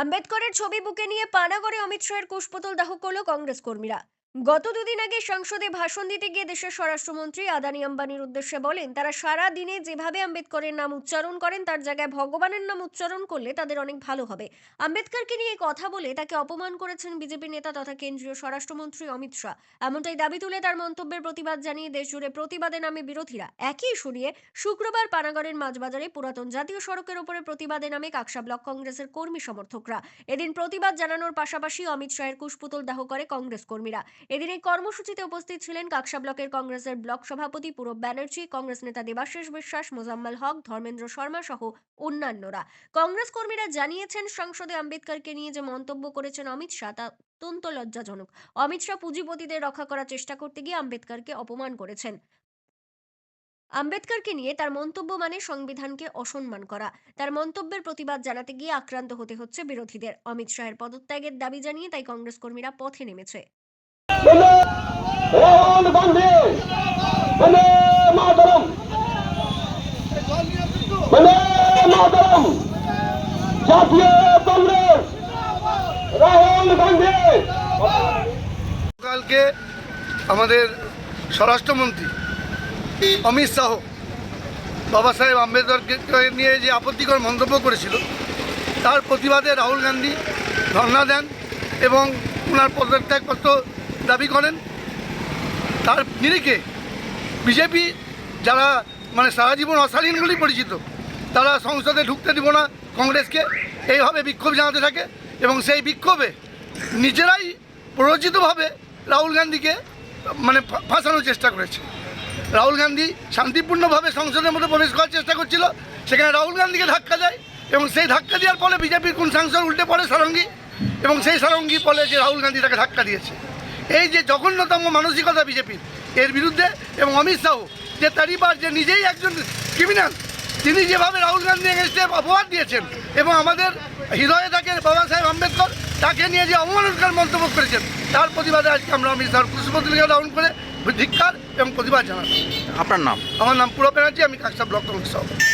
আম্বেদকরের ছবি বুকে নিয়ে পানাগড়ে অমিত শাহের কুশপুতল দাহ করল কংগ্রেস কর্মীরা। গত দুদিন আগে সংসদে ভাষণ দিতে গিয়ে দেশের স্বরাষ্ট্রমন্ত্রী আদানি আম্বানির উদ্দেশ্যে বলেন, তারা সারা দিনে যেভাবে আম্বেদকরের নাম উচ্চারণ করেন, তার জায়গায় ভগবানের নাম উচ্চারণ করলে তাদের অনেক ভালো হবে। আম্বেদকরকে নিয়ে কথা বলে তাকে অপমান করেছেন বিজেপি নেতা তথা কেন্দ্রীয় স্বরাষ্ট্রমন্ত্রী অমিত শাহ। এমনটাই দাবি তুলে তার মন্তব্যের প্রতিবাদ জানিয়ে দেশজুড়ে প্রতিবাদে নামে বিরোধীরা। একই শুনিয়ে শুক্রবার পানাগড়ের মাঝবাজারে পুরাতন জাতীয় সড়কের ওপরে প্রতিবাদে নামে কাকসা ব্লক কংগ্রেসের কর্মী সমর্থকরা। এদিন প্রতিবাদ জানানোর পাশাপাশি অমিত শাহের কুশপুতল দাহ করে কংগ্রেস কর্মীরা। এদিন এই কর্মসূচিতে উপস্থিত ছিলেন কাকসা ব্লকের কংগ্রেসের ব্লক সভাপতি পূরব ব্যানার্জি, কংগ্রেস নেতা দেবাশিস বিশ্বাস, মোজাম্মেল হক, ধর্মেন্দ্র শর্মা সহ অন্যান্যরা। কংগ্রেস কর্মীরা জানিয়েছেন, সংসদে আম্বেদকরকে নিয়ে যে মন্তব্য করেছেন অমিত শাহ, তা অত্যন্ত লজ্জাজনক। অমিত শাহ পুঁজিপতিদের রক্ষা করার চেষ্টা করতে গিয়ে আম্বেদকরকে অপমান করেছেন। আম্বেদকরকে নিয়ে তার মন্তব্য মানে সংবিধানকে অসম্মান করা। তার মন্তব্যের প্রতিবাদ জানাতে গিয়ে আক্রান্ত হতে হচ্ছে বিরোধীদের। অমিত শাহের পদত্যাগের দাবি জানিয়ে তাই কংগ্রেস কর্মীরা পথে নেমেছে। কালকে আমাদের স্বরাষ্ট্রমন্ত্রী অমিত শাহ বাবা সাহেব আম্বেদকরকে নিয়ে যে আপত্তিকর মন্তব্য করেছিল, তার প্রতিবাদে রাহুল গান্ধী ধর্ণা দেন এবং ওনার পদত্যাগপত্র দাবি করেন। তার নিরিখে বিজেপি যারা মানে সারা জীবন অশালীনগুলি পরিচিত, তারা সংসদে ঢুকতে দিব না কংগ্রেসকে। এইভাবে বিক্ষোভ জানাতে থাকে এবং সেই বিক্ষোভে নিজেরাই প্ররোচিতভাবে রাহুল গান্ধীকে মানে ফাঁসানোর চেষ্টা করেছে। রাহুল গান্ধী শান্তিপূর্ণভাবে সংসদের মধ্যে প্রবেশ করার চেষ্টা করছিল, সেখানে রাহুল গান্ধীকে ধাক্কা দেয় এবং সেই ধাক্কা দেওয়ার ফলে বিজেপির কোন সাংসদ উল্টে পড়ে সারঙ্গী এবং সেই সারঙ্গী বলে যে রাহুল গান্ধী তাকে ধাক্কা দিয়েছে। এই যে জঘন্যতম মানসিকতা বিজেপির এর বিরুদ্ধে এবং অমিত শাহ যে তারিবার যে নিজেই একজন ক্রিমিনাল তিনি যেভাবে রাহুল গান্ধী এগেনস্টে অপবাদ দিয়েছেন এবং আমাদের হৃদয়ে তাকে বাবা সাহেব আম্বেদকর তাকে নিয়ে যে অবমাননকার মন্তব্য করেছেন তার প্রতিবাদে আজকে আমরা অমিত শাহ কুশপত্রিকা ডাউন করে ধিক্কার এবং প্রতিবাদ জানাচ্ছি। আপনার নাম? আমার নাম পুরো ব্যানার্জি আমি কাকসা ব্লক কংগ্রেস সভাপতি।